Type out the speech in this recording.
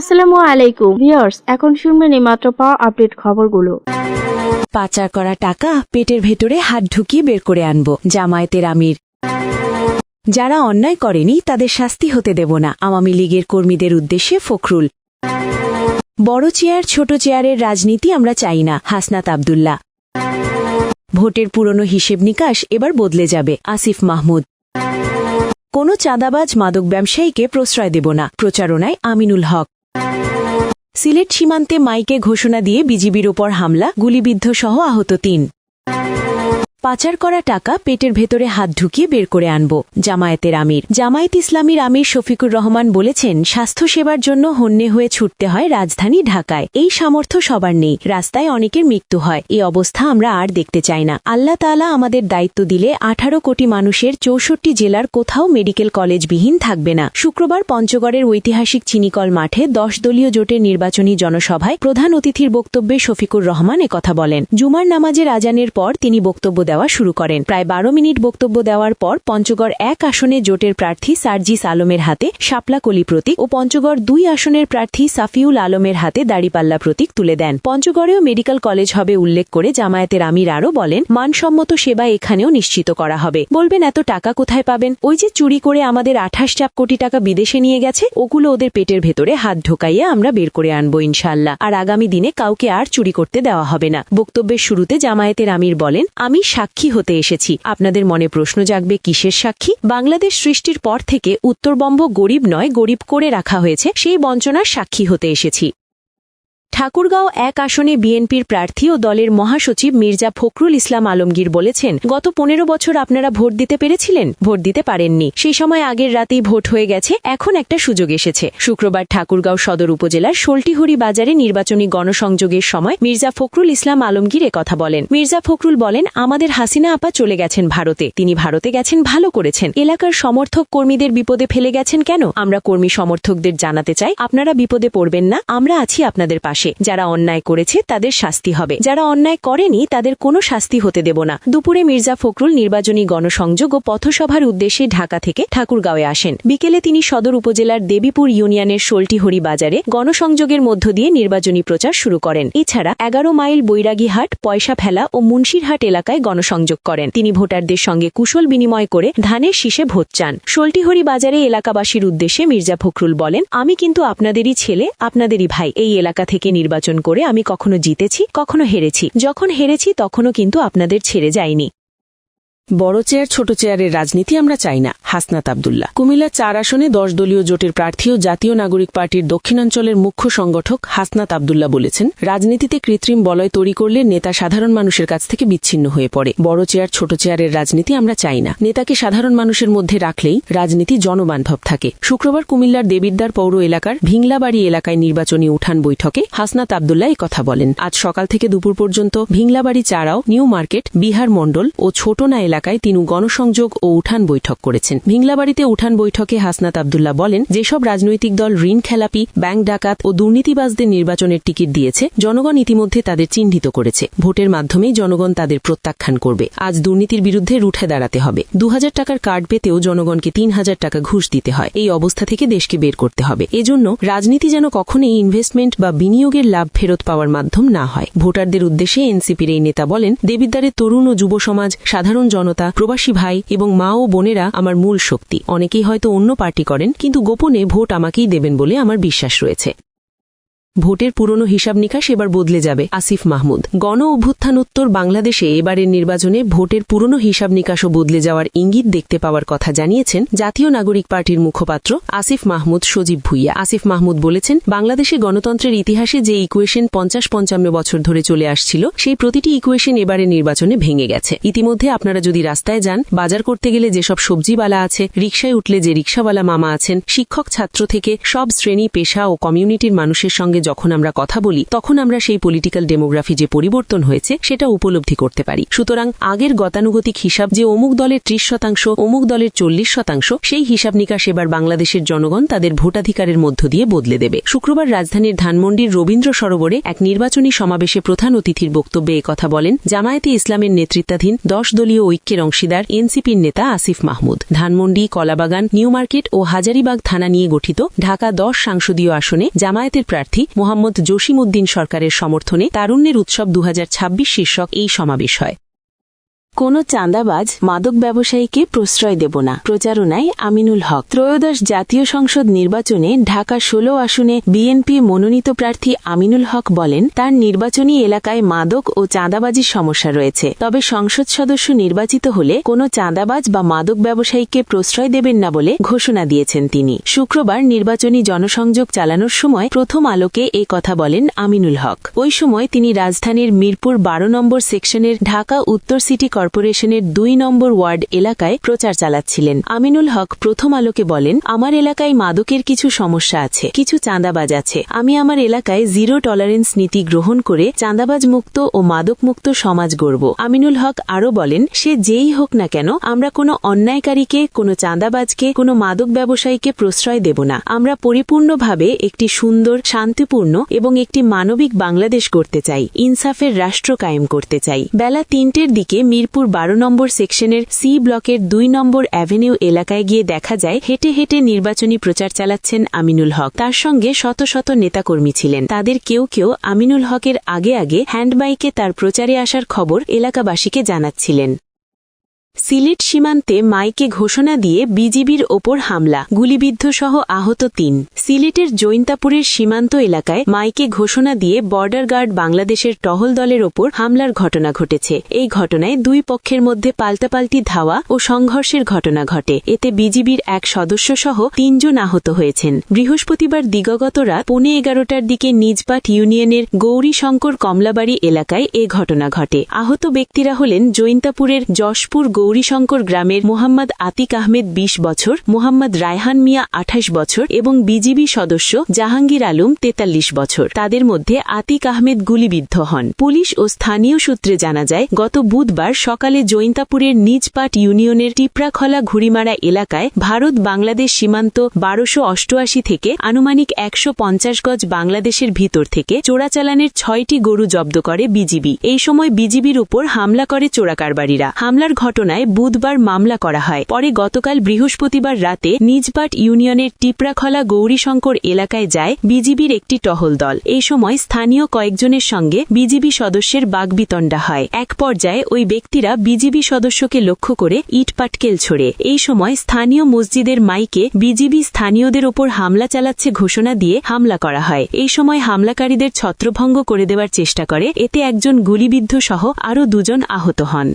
আসসালামু আলাইকুম। ভিউয়ার্স, এখন শুনবেন মাত্র পাওয়া আপডেট খবরগুলো। পাচার করা টাকা পেটের ভেতরে হাত ঢুকিয়ে বের করে আনব, জামায়াতের আমির। যারা অন্যায় করেনি, তাদের শাস্তি হতে দেব না, আওয়ামী লীগের কর্মীদের উদ্দেশ্যে ফখরুল। বড় চেয়ার, ছোট চেয়ারের রাজনীতি আমরা চাই না, হাসনাত আবদুল্লাহ। ভোটের পুরনো হিসেব নিকাশ এবার বদলে যাবে, আসিফ মাহমুদ। কোনো চাঁদাবাজ মাদক ব্যবসায়ীকে প্রশ্রয় দেব না, প্রচারণায় আমিনুল হক। সিলেট সীমান্তে মাইকে ঘোষণা দিয়ে বিজিবির ওপর হামলা গুলিবিদ্ধ সহ আহত তিন। পাচার করা টাকা পেটের ভেতরে হাত ঢুকিয়ে বের করে আনব, জামায়াতের আমির। জামায়াত ইসলামীর আমির শফিকুর রহমান বলেছেন স্বাস্থ্যসেবার জন্য হন্যে হয়ে ছুটতে হয় রাজধানী ঢাকায়। এই সামর্থ্য সবার নেই, রাস্তায় অনেকের মৃত্যু হয়। এই অবস্থা আমরা আর দেখতে চাই না। আল্লাহ তাআলা আমাদের দায়িত্ব দিলে আঠারো কোটি মানুষের চৌষট্টি জেলার কোথাও মেডিকেল কলেজবিহীন থাকবে না। শুক্রবার পঞ্চগড়ের ঐতিহাসিক চিনিকল মাঠে দশ দলীয় জোটের নির্বাচনী জনসভায় প্রধান অতিথির বক্তব্যে শফিকুর রহমান কথা বলেন। জুমার নামাজের আজানের পর তিনি বক্তব্য দেওয়া শুরু করেন। প্রায় বারো মিনিট বক্তব্য দেওয়ার পর পঞ্চগড় এক আসনে জোটের প্রার্থী সার্জিস আলমের হাতে শাপলা কলি প্রতীক ও পঞ্চগড় দুই আসনের প্রার্থী সাফিউল আলমের হাতে দাড়িপাল্লা প্রতীক তুলে দেন। পঞ্চগড়েও মেডিকেল কলেজ হবে উল্লেখ করে জামায়াতের আমির আরও বলেন, মানসম্মত সেবা এখানেও নিশ্চিত করা হবে। বলবেন, এত টাকা কোথায় পাবেন? ওই যে চুরি করে আমাদের আঠাশ চাপ কোটি টাকা বিদেশে নিয়ে গেছে, ওগুলো ওদের পেটের ভেতরে হাত ঢোকাইয়ে আমরা বের করে আনব ইনশাল্লাহ আর আগামী দিনে কাউকে আর চুরি করতে দেওয়া হবে না। বক্তব্যের শুরুতে জামায়াতের আমির বলেন, আমি সাক্ষী হতে এসেছি। আপনাদের মনে প্রশ্ন জাগবে, কিসের সাক্ষী? বাংলাদেশ সৃষ্টির পর থেকে উত্তরবঙ্গ গরিব নয়, গরিব করে রাখা হয়েছে, সেই বঞ্চনার সাক্ষী হতে এসেছি। ঠাকুরগাঁও এক আসনে বিএনপির প্রার্থী ও দলের মহাসচিব মির্জা ফখরুল ইসলাম আলমগীর বলেছেন, গত পনেরো বছর আপনারা ভোট দিতে পেরেছিলেন, ভোট দিতে পারেননি। সেই সময় আগের রাতেই ভোট হয়ে গেছে, এখন একটা সুযোগ এসেছে। শুক্রবার ঠাকুরগাঁও সদর উপজেলার শোলটিহরি বাজারে নির্বাচনী গণসংযোগের সময় মির্জা ফখরুল ইসলাম আলমগীর কথা বলেন। মির্জা ফখরুল বলেন, আমাদের হাসিনা আপা চলে গেছেন ভারতে। তিনি ভারতে গেছেন, ভালো করেছেন। এলাকার সমর্থক কর্মীদের বিপদে ফেলে গেছেন কেন? আমরা কর্মী সমর্থকদের জানাতে চাই, আপনারা বিপদে পড়বেন না, আমরা আছি আপনাদের পাশে। যারা অন্যায় করেছে, তাদের শাস্তি হবে। যারা অন্যায় করেনি, তাদের কোনো শাস্তি হতে দেব না। দুপুরে মির্জা ফখরুল নির্বাচনী গণসংযোগ ও পথসভার উদ্দেশ্যে ঢাকা থেকে ঠাকুরগাঁওয়ে আসেন। বিকেলে তিনি সদর উপজেলার দেবীপুর ইউনিয়নের শোলটিহরি বাজারে গণসংযোগের মধ্য দিয়ে নির্বাচনী প্রচার শুরু করেন। এছাড়া এগারো মাইল বৈরাগীহাট পয়সা ফেলা ও মুন্সিরহাট এলাকায় গণসংযোগ করেন। তিনি ভোটারদের সঙ্গে কুশল বিনিময় করে ধানের শীষে ভোট চান। শোলটিহরি বাজারে এলাকাবাসীর উদ্দেশ্যে মির্জা ফখরুল বলেন, আমি কিন্তু আপনাদেরই ছেলে, আপনাদেরই ভাই। এই এলাকা থেকে নির্বাচন করে আমি কখনো জিতেছি কখনো হেরেছি। যখন হেরেছি তখনও কিন্তু আপনাদের ছেড়ে যাইনি বড় চেয়ার, ছোট চেয়ারের রাজনীতি আমরা চাই না, হাসনাত আবদুল্লাহ। কুমিল্লা চার আসনে দশ দলীয় জোটের প্রার্থী ও জাতীয় নাগরিক পার্টির দক্ষিণাঞ্চলের মুখ্য সংগঠক হাসনাত আবদুল্লাহ বলেছেন, রাজনীতিতে কৃত্রিম বলয় তৈরি করলে নেতা সাধারণ মানুষের কাছ থেকে বিচ্ছিন্ন হয়ে পড়ে। বড় চেয়ার, ছোট চেয়ারের রাজনীতি আমরা চাই না। নেতাকে সাধারণ মানুষের মধ্যে রাখলেই রাজনীতি জনবান্ধব থাকে। শুক্রবার কুমিল্লার দেবিদ্দার পৌর এলাকার ভিংলাবাড়ি এলাকায় নির্বাচনী উঠান বৈঠকে হাসনাত আবদুল্লাহ কথা বলেন। আজ সকাল থেকে দুপুর পর্যন্ত ভিংলাবাড়ি চারাও, নিউ মার্কেট, বিহার মণ্ডল ও ছোটনা এলাকায় তিনি গণসংযোগ ও উঠান বৈঠক করেছেন। ভিংলাবাড়িতে উঠান বৈঠকে হাসনাত আবদুল্লাহ বলেন, যেসব রাজনৈতিক দল ঋণ খেলাপি, ব্যাংক ডাকাত ও দুর্নীতিবাজদের নির্বাচনের টিকিট দিয়েছে, জনগণ ইতিমধ্যে তাদের চিহ্নিত করেছে। ভোটের মাধ্যমেই জনগণ তাদের প্রত্যাখ্যান করবে। আজ দুর্নীতির বিরুদ্ধে রুঠে দাঁড়াতে হবে। দু হাজার টাকার কার্ড পেতেও জনগণকে তিন হাজার টাকা ঘুষ দিতে হয়। এই অবস্থা থেকে দেশকে বের করতে হবে। এজন্য রাজনীতি যেন কখনোই ইনভেস্টমেন্ট বা বিনিয়োগের লাভ ফেরত পাওয়ার মাধ্যম না হয়। ভোটারদের উদ্দেশ্যে এনসিপির এই নেতা বলেন, দেবিদ্বারের তরুণ ও যুব সমাজ সাধারণ জনতা প্রবাসী ভাই এবং মা ও বোনেরা আমার মূল শক্তি। অনেকেই হয়তো অন্য পার্টি করেন, কিন্তু গোপনে ভোট আমাকেই দেবেন বলে আমার বিশ্বাস রয়েছে। ভোটের পুরনো হিসাব নিকাশ এবার বদলে যাবে, আসিফ মাহমুদ। গণ অভ্যুত্থানোত্তর বাংলাদেশে এবারের নির্বাচনে ভোটের পুরনো হিসাব নিকাশও বদলে যাওয়ার ইঙ্গিত দেখতে পাওয়ার কথা জানিয়েছেন জাতীয় নাগরিক পার্টির মুখপাত্র আসিফ মাহমুদ সজীব ভুইয়া। আসিফ মাহমুদ বলেছেন, বাংলাদেশে গণতন্ত্রের ইতিহাসে যে ইকুয়েশন পঞ্চাশ পঞ্চান্ন বছর ধরে চলে আসছিল, সেই প্রতিটি ইকুয়েশন এবারের নির্বাচনে ভেঙে গেছে। ইতিমধ্যে আপনারা যদি রাস্তায় যান, বাজার করতে গেলে যেসব সবজিওয়ালা আছে রিক্সায় উঠলে যে রিক্সাওয়ালা মামা আছেন, শিক্ষক ছাত্র থেকে সব শ্রেণি, পেশা ও কমিউনিটির মানুষের সঙ্গে সঙ্গে যখন আমরা কথা বলি, তখন আমরা সেই পলিটিক্যাল ডেমোগ্রাফি যে পরিবর্তন হয়েছে, সেটা উপলব্ধি করতে পারি। সুতরাং আগের গতানুগতিক হিসাব যে অমুক দলের ত্রিশ শতাংশ, অমুক দলের চল্লিশ শতাংশ, সেই হিসাব নিকাশ এবার বাংলাদেশের জনগণ তাদের ভোটাধিকারের মধ্য দিয়ে বদলে দেবে। শুক্রবার রাজধানীর ধানমন্ডির রবীন্দ্র সরোবরে এক নির্বাচনী সমাবেশে প্রধান অতিথির বক্তব্যে কথা বলেন জামায়াতে ইসলামের নেতৃত্বাধীন দশ দলীয় ঐক্যের অংশীদার এনসিপির নেতা আসিফ মাহমুদ। ধানমন্ডি, কলাবাগান, নিউ মার্কেট ও হাজারিবাগ থানা নিয়ে গঠিত ঢাকা দশ সাংসদীয় আসনে জামায়াতের প্রার্থী মোহাম্মদ জসিম উদ্দিন সরকারের সমর্থনে তারুণ্যের উৎসব দু হাজার ছাব্বিশ শীর্ষক এই সমাবেশ হয়। কোনো চাঁদাবাজ মাদক ব্যবসায়ীকে প্রশ্রয় দেব না। প্রচারণায় আমিনুল হক। ত্রয়োদশ জাতীয় সংসদ নির্বাচনে ঢাকা ষোলো আসনে বিএনপি মনোনীত প্রার্থী আমিনুল হক বলেন, তার নির্বাচনী এলাকায় মাদক ও চাঁদাবাজির সমস্যা রয়েছে। তবে সংসদ সদস্য নির্বাচিত হলে কোনো চাঁদাবাজ বা মাদক ব্যবসায়ীকে প্রশ্রয় দেবেন না বলে ঘোষণা দিয়েছেন তিনি। শুক্রবার নির্বাচনী জনসংযোগ চালানোর সময় প্রথম আলোকে এ কথা বলেন আমিনুল হক। ওই সময় তিনি রাজধানীর মিরপুর বারো নম্বর সেকশনের ঢাকা উত্তর সিটি কর্পোরেশনের দুই নম্বর ওয়ার্ড এলাকায় প্রচার চালাচ্ছিলেন। আমিনুল হক প্রথম আলোকে বলেন, আমার এলাকায় মাদকের কিছু সমস্যা আছে, কিছু চাঁদাবাজ আছে। আমি আমার এলাকায় জিরো টলারেন্স নীতি গ্রহণ করে চাঁদাবাজ মুক্ত ও মাদক মুক্ত সমাজ গড়ব। আমিনুল হক আরও বলেন, সে যেই হোক না কেন, আমরা কোনো অন্যায়কারীকে, কোনো চাঁদাবাজকে, কোনো মাদক ব্যবসায়ীকে প্রশ্রয় দেব না। আমরা পরিপূর্ণভাবে একটি সুন্দর, শান্তিপূর্ণ এবং একটি মানবিক বাংলাদেশ করতে চাই, ইনসাফের রাষ্ট্র কায়েম করতে চাই। বেলা তিনটের দিকে মিরপুর বারো নম্বর সেকশনের সি ব্লকের দুই নম্বর অ্যাভিনিউ এলাকায় গিয়ে দেখা যায়, হেঁটে হেঁটে নির্বাচনী প্রচার চালাচ্ছেন আমিনুল হক। তার সঙ্গে শত শত নেতাকর্মী ছিলেন। তাদের কেউ কেউ আমিনুল হকের আগে আগে হ্যান্ডবাইকে তার প্রচারে আসার খবর এলাকাবাসীকে জানাচ্ছিলেন। সিলেট সীমান্তে মাইকে ঘোষণা দিয়ে বিজিবির ওপর হামলা গুলিবিদ্ধ সহ আহত তিন। সিলেটের জৈন্তাপুরের সীমান্ত এলাকায় মাইকে ঘোষণা দিয়ে বর্ডার গার্ড বাংলাদেশের টহল দলের ওপর হামলার ঘটনা ঘটেছে। এই ঘটনায় দুই পক্ষের মধ্যে পাল্টাপাল্টি ধাওয়া ও সংঘর্ষের ঘটনা ঘটে। এতে বিজিবির এক সদস্য সহ তিনজন আহত হয়েছেন। বৃহস্পতিবার দিগগত রাত পৌনে এগারোটার দিকে নিজপাট ইউনিয়নের গৌরীশঙ্কর কমলাবাড়ি এলাকায় এ ঘটনা ঘটে। আহত ব্যক্তিরা হলেন জৈন্তাপুরের যশপুর গৌরীশঙ্কর গ্রামের মোহাম্মদ আতিক আহমেদ ২০ বছর, মোহাম্মদ রায়হান মিয়া আঠাশ বছর এবং বিজিবি সদস্য জাহাঙ্গীর আলম ৪৩ বছর। তাদের মধ্যে আতিক আহমেদ গুলিবিদ্ধ হন। পুলিশ ও স্থানীয় সূত্রে জানা যায়, গত বুধবার সকালে জৈন্তাপুরের নিজপাট ইউনিয়নের টিপরাখলা ঘুড়িমারা এলাকায় ভারত বাংলাদেশ সীমান্ত বারোশো অষ্টআশি থেকে আনুমানিক একশো পঞ্চাশ গজ বাংলাদেশের ভিতর থেকে চোরাচালানের ছয়টি গরু জব্দ করে বিজিবি। এই সময় বিজিবির উপর হামলা করে চোরাকারবারীরা। হামলার ঘটনায় বুধবার মামলা করা হয়। পরে গতকাল বৃহস্পতিবার রাতে নিজবাট ইউনিয়নের টিপরাখলা গৌরীশঙ্কর এলাকায় যায় বিজিবির একটি টহল দল। এই সময় স্থানীয় কয়েকজনের সঙ্গে বিজিবি সদস্যের বাগবিতণ্ডা হয়। এক পর্যায়ে ওই ব্যক্তিরা বিজিবি সদস্যকে লক্ষ্য করে ইট পাটকেল ছোড়ে। এই সময় স্থানীয় মসজিদের মাইকে বিজিবি স্থানীয়দের ওপর হামলা চালাচ্ছে ঘোষণা দিয়ে হামলা করা হয়। এই সময় হামলাকারীদের ছত্রভঙ্গ করে দেওয়ার চেষ্টা করে। এতে একজন গুলিবিদ্ধ সহ আরও দুজন আহত হন।